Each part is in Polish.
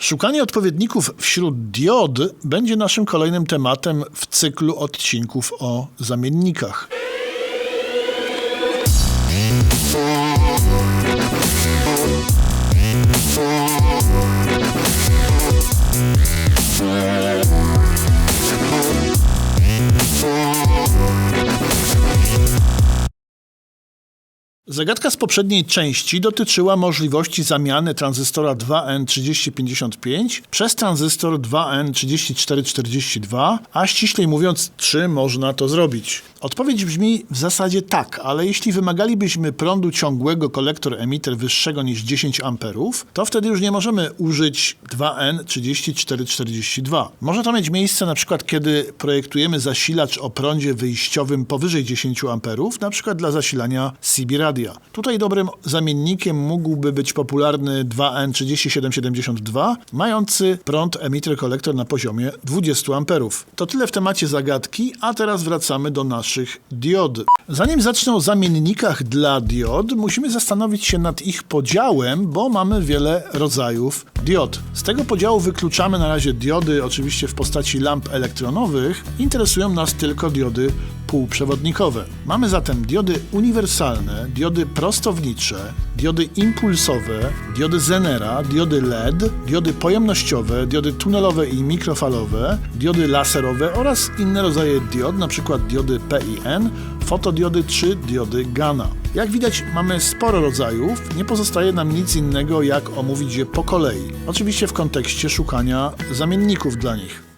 Szukanie odpowiedników wśród diod będzie naszym kolejnym tematem w cyklu odcinków o zamiennikach. Zagadka z poprzedniej części dotyczyła możliwości zamiany tranzystora 2N3055 przez tranzystor 2N3442, a ściślej mówiąc, czy można to zrobić? Odpowiedź brzmi w zasadzie tak, ale jeśli wymagalibyśmy prądu ciągłego kolektor-emiter wyższego niż 10 A, to wtedy już nie możemy użyć 2N3442. Może to mieć miejsce na przykład, kiedy projektujemy zasilacz o prądzie wyjściowym powyżej 10 A, na przykład dla zasilania CB Tutaj dobrym zamiennikiem mógłby być popularny 2N3772, mający prąd emitter-kolektor na poziomie 20 A. To tyle w temacie zagadki, a teraz wracamy do naszych diod. Zanim zacznę o zamiennikach dla diod, musimy zastanowić się nad ich podziałem, bo mamy wiele rodzajów diod. Z tego podziału wykluczamy na razie diody, oczywiście w postaci lamp elektronowych. Interesują nas tylko diody półprzewodnikowe. Mamy zatem diody uniwersalne, diody prostownicze, diody impulsowe, diody Zenera, diody LED, diody pojemnościowe, diody tunelowe i mikrofalowe, diody laserowe oraz inne rodzaje diod, np. diody PIN, fotodiody czy diody GANA. Jak widać, mamy sporo rodzajów, nie pozostaje nam nic innego, jak omówić je po kolei. Oczywiście w kontekście szukania zamienników dla nich.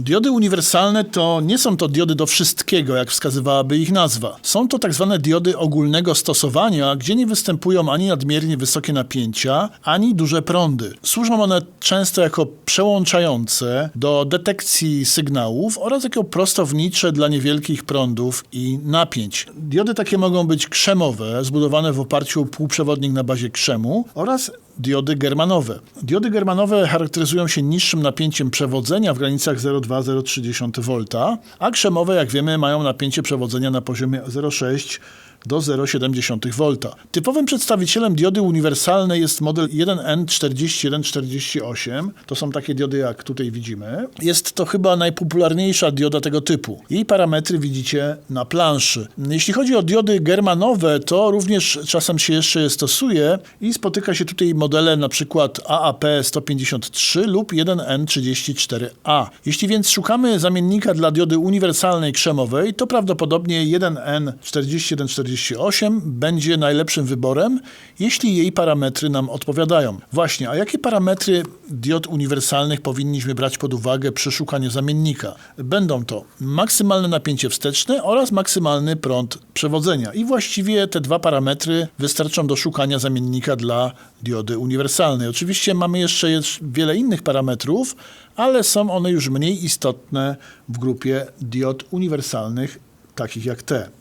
Diody uniwersalne to nie są to diody do wszystkiego, jak wskazywałaby ich nazwa. Są to tak zwane diody ogólnego stosowania, gdzie nie występują ani nadmiernie wysokie napięcia, ani duże prądy. Służą one często jako przełączające do detekcji sygnałów oraz jako prostownicze dla niewielkich prądów i napięć. Diody takie mogą być krzemowe, zbudowane w oparciu o półprzewodnik na bazie krzemu oraz diody germanowe. Diody germanowe charakteryzują się niższym napięciem przewodzenia w granicach 0,2-0,3 V, a krzemowe, jak wiemy, mają napięcie przewodzenia na poziomie 0,6 do 0,7 V. Typowym przedstawicielem diody uniwersalnej jest model 1N4148. To są takie diody, jak tutaj widzimy. Jest to chyba najpopularniejsza dioda tego typu. Jej parametry widzicie na planszy. Jeśli chodzi o diody germanowe, to również czasem się jeszcze je stosuje i spotyka się tutaj modele przykład AAP153 lub 1N34A. Jeśli więc szukamy zamiennika dla diody uniwersalnej krzemowej, to prawdopodobnie 1N4148 48 będzie najlepszym wyborem, jeśli jej parametry nam odpowiadają. Właśnie, a jakie parametry diod uniwersalnych powinniśmy brać pod uwagę przy szukaniu zamiennika? Będą to maksymalne napięcie wsteczne oraz maksymalny prąd przewodzenia. I właściwie te dwa parametry wystarczą do szukania zamiennika dla diody uniwersalnej. Oczywiście mamy jeszcze wiele innych parametrów, ale są one już mniej istotne w grupie diod uniwersalnych, takich jak te.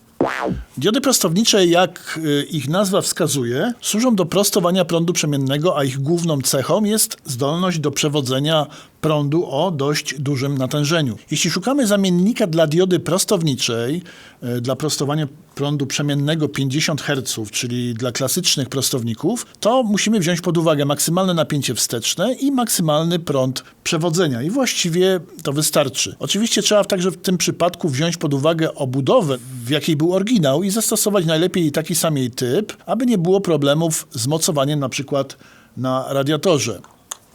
Diody prostownicze, jak y, ich nazwa wskazuje, służą do prostowania prądu przemiennego, a ich główną cechą jest zdolność do przewodzenia prądu o dość dużym natężeniu. Jeśli szukamy zamiennika dla diody prostowniczej, e, dla prostowania prądu przemiennego 50 Hz, czyli dla klasycznych prostowników, to musimy wziąć pod uwagę maksymalne napięcie wsteczne i maksymalny prąd przewodzenia. I właściwie to wystarczy. Oczywiście trzeba także w tym przypadku wziąć pod uwagę obudowę, w jakiej był oryginał i zastosować najlepiej taki sam jej typ, aby nie było problemów z mocowaniem na przykład na radiatorze.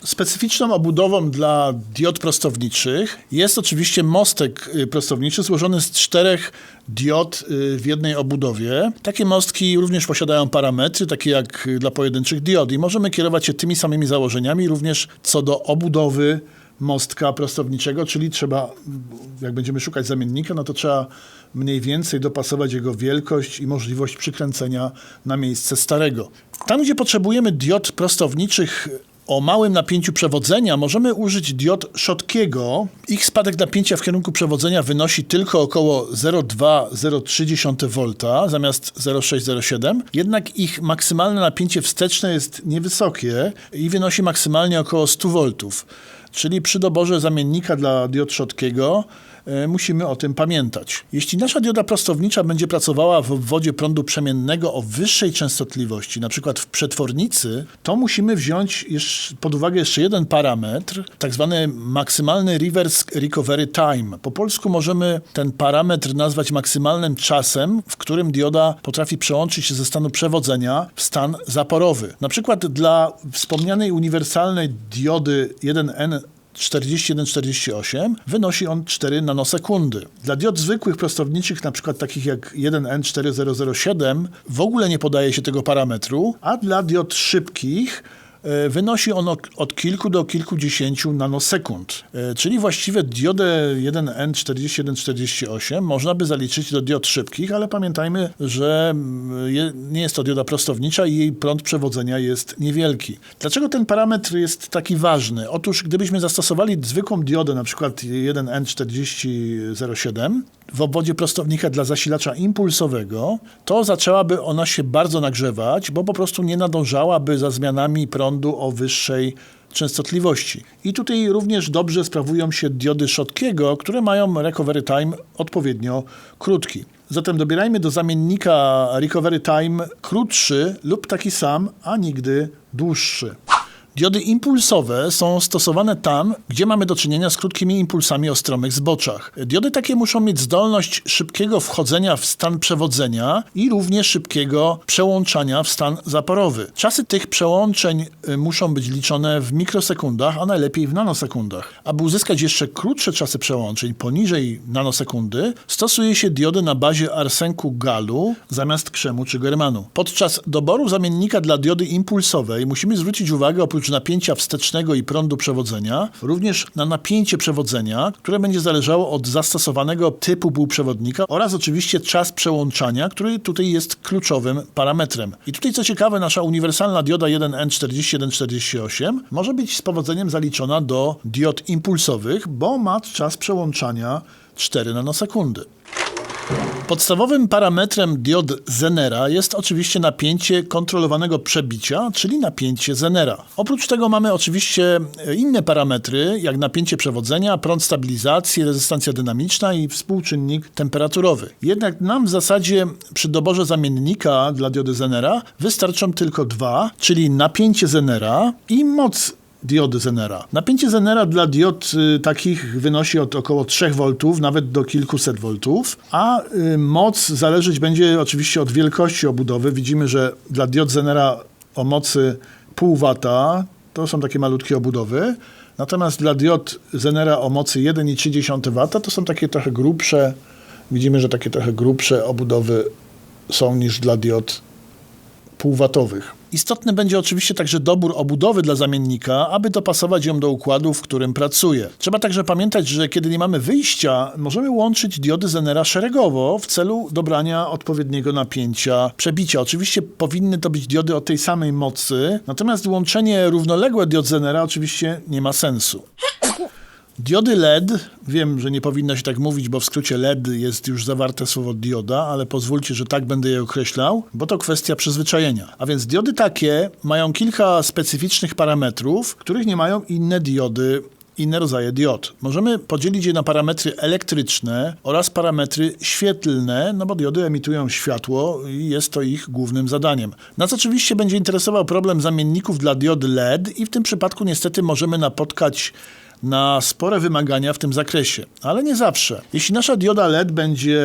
Specyficzną obudową dla diod prostowniczych jest oczywiście mostek y, prostowniczy złożony z czterech diod y, w jednej obudowie. Takie mostki również posiadają parametry, takie jak dla pojedynczych diod i możemy kierować się tymi samymi założeniami również co do obudowy mostka prostowniczego, czyli trzeba, jak będziemy szukać zamiennika, no to trzeba mniej więcej dopasować jego wielkość i możliwość przykręcenia na miejsce starego. Tam, gdzie potrzebujemy diod prostowniczych o małym napięciu przewodzenia możemy użyć diod Schottkiego. Ich spadek napięcia w kierunku przewodzenia wynosi tylko około 0,2-0,3 V zamiast 0,6-0,7. Jednak ich maksymalne napięcie wsteczne jest niewysokie i wynosi maksymalnie około 100 V. Czyli przy doborze zamiennika dla diod Schottkiego musimy o tym pamiętać. Jeśli nasza dioda prostownicza będzie pracowała w obwodzie prądu przemiennego o wyższej częstotliwości, na przykład w przetwornicy, to musimy wziąć pod uwagę jeszcze jeden parametr, tak zwany maksymalny reverse recovery time. Po polsku możemy ten parametr nazwać maksymalnym czasem, w którym dioda potrafi przełączyć się ze stanu przewodzenia w stan zaporowy. Na przykład dla wspomnianej uniwersalnej diody 1N 4148 wynosi on 4 nanosekundy. Dla diod zwykłych prostowniczych, przykład takich jak 1N4007, w ogóle nie podaje się tego parametru, a dla diod szybkich wynosi on od, kilku do kilkudziesięciu nanosekund. E, Czyli właściwie diodę 1N4148 można by zaliczyć do diod szybkich, ale pamiętajmy, że mm, nie jest to dioda prostownicza i jej prąd przewodzenia jest niewielki. Dlaczego ten parametr jest taki ważny? Otóż gdybyśmy zastosowali zwykłą diodę, na przykład 1N4007 w obwodzie prostownika dla zasilacza impulsowego, to zaczęłaby ona się bardzo nagrzewać, bo po prostu nie nadążałaby za zmianami prądu o wyższej częstotliwości. I tutaj również dobrze sprawują się diody Schottkiego, które mają recovery time odpowiednio krótki. Zatem dobierajmy do zamiennika recovery time krótszy lub taki sam, a nigdy dłuższy. Diody impulsowe są stosowane tam, gdzie mamy do czynienia z krótkimi impulsami o stromych zboczach. Diody takie muszą mieć zdolność szybkiego wchodzenia w stan przewodzenia i również szybkiego przełączania w stan zaporowy. Czasy tych przełączeń y, muszą być liczone w mikrosekundach, a najlepiej w nanosekundach. Aby uzyskać jeszcze krótsze czasy przełączeń poniżej nanosekundy, stosuje się diody na bazie arsenku galu zamiast krzemu czy germanu. Podczas doboru zamiennika dla diody impulsowej musimy zwrócić uwagę oprócz napięcia wstecznego i prądu przewodzenia, również na napięcie przewodzenia, które będzie zależało od zastosowanego typu półprzewodnika oraz oczywiście czas przełączania, który tutaj jest kluczowym parametrem. I tutaj co ciekawe, nasza uniwersalna dioda 1N4148 może być z powodzeniem zaliczona do diod impulsowych, bo ma czas przełączania 4 nanosekundy. Podstawowym parametrem diod Zenera jest oczywiście napięcie kontrolowanego przebicia, czyli napięcie Zenera. Oprócz tego mamy oczywiście e, inne parametry, jak napięcie przewodzenia, prąd stabilizacji, rezystancja dynamiczna i współczynnik temperaturowy. Jednak nam w zasadzie przy doborze zamiennika dla diody Zenera wystarczą tylko dwa, czyli napięcie Zenera i moc diody Zenera. Napięcie Zenera dla diod y, takich wynosi od około 3 V, nawet do kilkuset voltów, a y, moc zależeć będzie oczywiście od wielkości obudowy. Widzimy, że dla diod Zenera o mocy pół wata to są takie malutkie obudowy, natomiast dla diod Zenera o mocy 1,3 W to są takie trochę grubsze, widzimy, że takie trochę grubsze obudowy są niż dla diod półwatowych. Istotny będzie oczywiście także dobór obudowy dla zamiennika, aby dopasować ją do układu, w którym pracuje. Trzeba także pamiętać, że kiedy nie mamy wyjścia, możemy łączyć diody Zenera szeregowo w celu dobrania odpowiedniego napięcia przebicia. Oczywiście powinny to być diody o tej samej mocy, natomiast łączenie równoległe diod Zenera oczywiście nie ma sensu. Diody LED, wiem, że nie powinno się tak mówić, bo w skrócie LED jest już zawarte słowo dioda, ale pozwólcie, że tak będę je określał, bo to kwestia przyzwyczajenia. A więc diody takie mają kilka specyficznych parametrów, których nie mają inne diody inne rodzaje diod. Możemy podzielić je na parametry elektryczne oraz parametry świetlne, no bo diody emitują światło i jest to ich głównym zadaniem. Nas oczywiście będzie interesował problem zamienników dla diod LED i w tym przypadku niestety możemy napotkać na spore wymagania w tym zakresie, ale nie zawsze. Jeśli nasza dioda LED będzie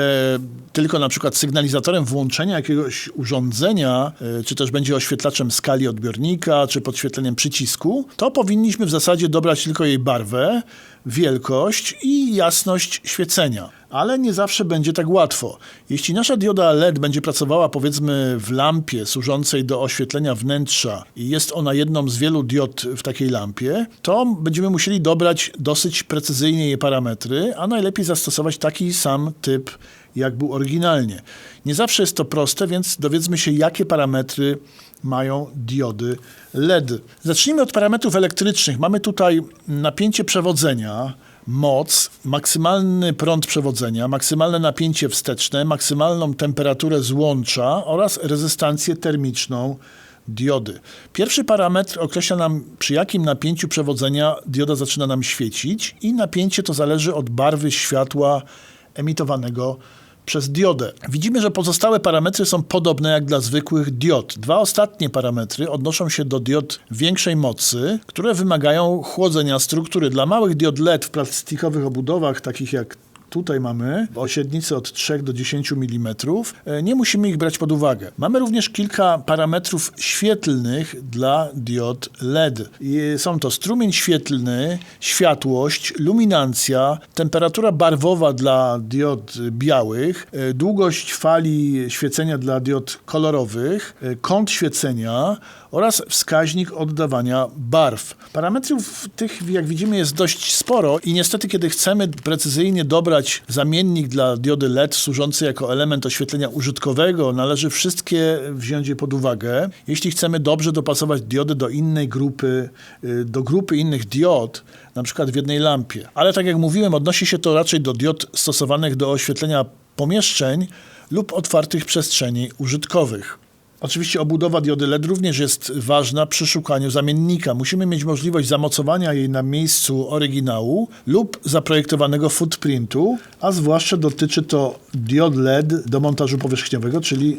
tylko na przykład sygnalizatorem włączenia jakiegoś urządzenia, y, czy też będzie oświetlaczem skali odbiornika, czy podświetleniem przycisku, to powinniśmy w zasadzie dobrać tylko jej barwę, wielkość i jasność świecenia. Ale nie zawsze będzie tak łatwo. Jeśli nasza dioda LED będzie pracowała powiedzmy w lampie służącej do oświetlenia wnętrza i jest ona jedną z wielu diod w takiej lampie, to będziemy musieli dobrać dosyć precyzyjnie jej parametry, a najlepiej zastosować taki sam typ jak był oryginalnie. Nie zawsze jest to proste, więc dowiedzmy się, jakie parametry mają diody LED. Zacznijmy od parametrów elektrycznych. Mamy tutaj napięcie przewodzenia, moc, maksymalny prąd przewodzenia, maksymalne napięcie wsteczne, maksymalną temperaturę złącza oraz rezystancję termiczną diody. Pierwszy parametr określa nam, przy jakim napięciu przewodzenia dioda zaczyna nam świecić i napięcie to zależy od barwy światła emitowanego przez diodę. Widzimy, że pozostałe parametry są podobne jak dla zwykłych diod. Dwa ostatnie parametry odnoszą się do diod większej mocy, które wymagają chłodzenia struktury. Dla małych diod LED w plastikowych obudowach, takich jak tutaj mamy o średnicy od 3 do 10 mm, e, nie musimy ich brać pod uwagę. Mamy również kilka parametrów świetlnych dla diod LED. Są to strumień świetlny, światłość, luminancja, temperatura barwowa dla diod białych, e, długość fali świecenia dla diod kolorowych, e, kąt świecenia oraz wskaźnik oddawania barw. Parametrów tych, jak widzimy, jest dość sporo i niestety, kiedy chcemy precyzyjnie dobrać zamiennik dla diody LED służący jako element oświetlenia użytkowego, należy wszystkie wziąć je pod uwagę. Jeśli chcemy dobrze dopasować diodę do innej grupy, y, do grupy innych diod, na przykład w jednej lampie. Ale tak jak mówiłem, odnosi się to raczej do diod stosowanych do oświetlenia pomieszczeń lub otwartych przestrzeni użytkowych. Oczywiście obudowa diody LED również jest ważna przy szukaniu zamiennika. Musimy mieć możliwość zamocowania jej na miejscu oryginału lub zaprojektowanego footprintu, a zwłaszcza dotyczy to diod LED do montażu powierzchniowego, czyli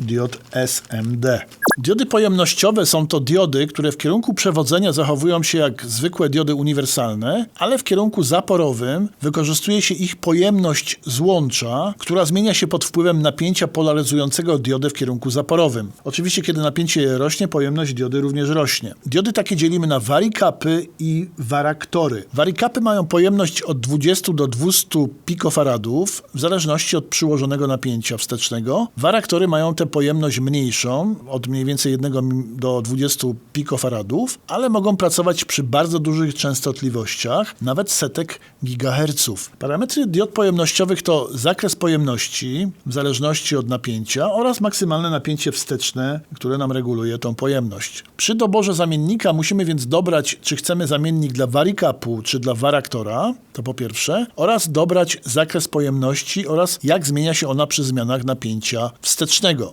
diod SMD. Diody pojemnościowe są to diody, które w kierunku przewodzenia zachowują się jak zwykłe diody uniwersalne, ale w kierunku zaporowym wykorzystuje się ich pojemność złącza, która zmienia się pod wpływem napięcia polaryzującego diodę w kierunku zaporowym. Oczywiście, kiedy napięcie rośnie, pojemność diody również rośnie. Diody takie dzielimy na warikapy i waraktory. Warikapy mają pojemność od 20 do 200 pikofaradów, w zależności od przyłożonego napięcia wstecznego. Waraktory mają tę pojemność mniejszą, od mniej więcej 1 do 20 pikofaradów, ale mogą pracować przy bardzo dużych częstotliwościach, nawet setek gigaherców. Parametry diod pojemnościowych to zakres pojemności w zależności od napięcia oraz maksymalne napięcie wsteczne, które nam reguluje tą pojemność. Przy doborze zamiennika musimy więc dobrać, czy chcemy zamiennik dla warikapu, czy dla waraktora, to po pierwsze, oraz dobrać zakres pojemności oraz jak zmienia się ona przy zmianach napięcia wstecznego.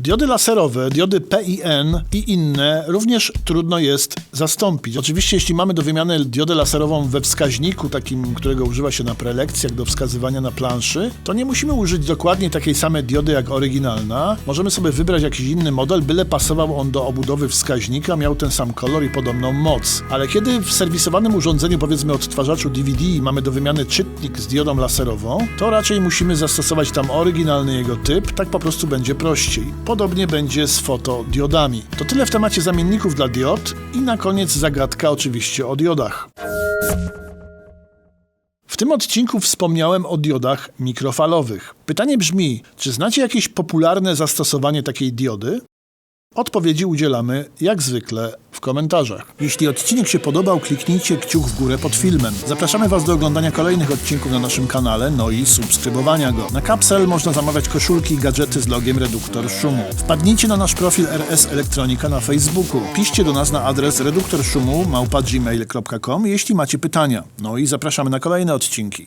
Diody laserowe, diody PIN i inne również trudno jest zastąpić. Oczywiście, jeśli mamy do wymiany diodę laserową we wskaźniku, takim, którego używa się na prelekcjach do wskazywania na planszy, to nie musimy użyć dokładnie takiej samej diody jak oryginalna. Możemy sobie wybrać jakiś inny model, byle pasował on do obudowy wskaźnika, miał ten sam kolor i podobną moc. Ale kiedy w serwisowanym urządzeniu, powiedzmy odtwarzaczu DVD, mamy do wymiany czytnik z diodą laserową, to raczej musimy zastosować tam oryginalny jego typ, tak po prostu będzie prościej. Podobnie będzie z fotodiodami. To tyle w temacie zamienników dla diod i na koniec zagadka oczywiście o diodach. W tym odcinku wspomniałem o diodach mikrofalowych. Pytanie brzmi, czy znacie jakieś popularne zastosowanie takiej diody? Odpowiedzi udzielamy, jak zwykle, w komentarzach. Jeśli odcinek się podobał, kliknijcie kciuk w górę pod filmem. Zapraszamy Was do oglądania kolejnych odcinków na naszym kanale, no i subskrybowania go. Na Capsel można zamawiać koszulki i gadżety z logiem reduktor szumu. Wpadnijcie na nasz profil RS Elektronika na Facebooku. Piszcie do nas na adres reduktorszumu małpa gmail.com, jeśli macie pytania. No i zapraszamy na kolejne odcinki.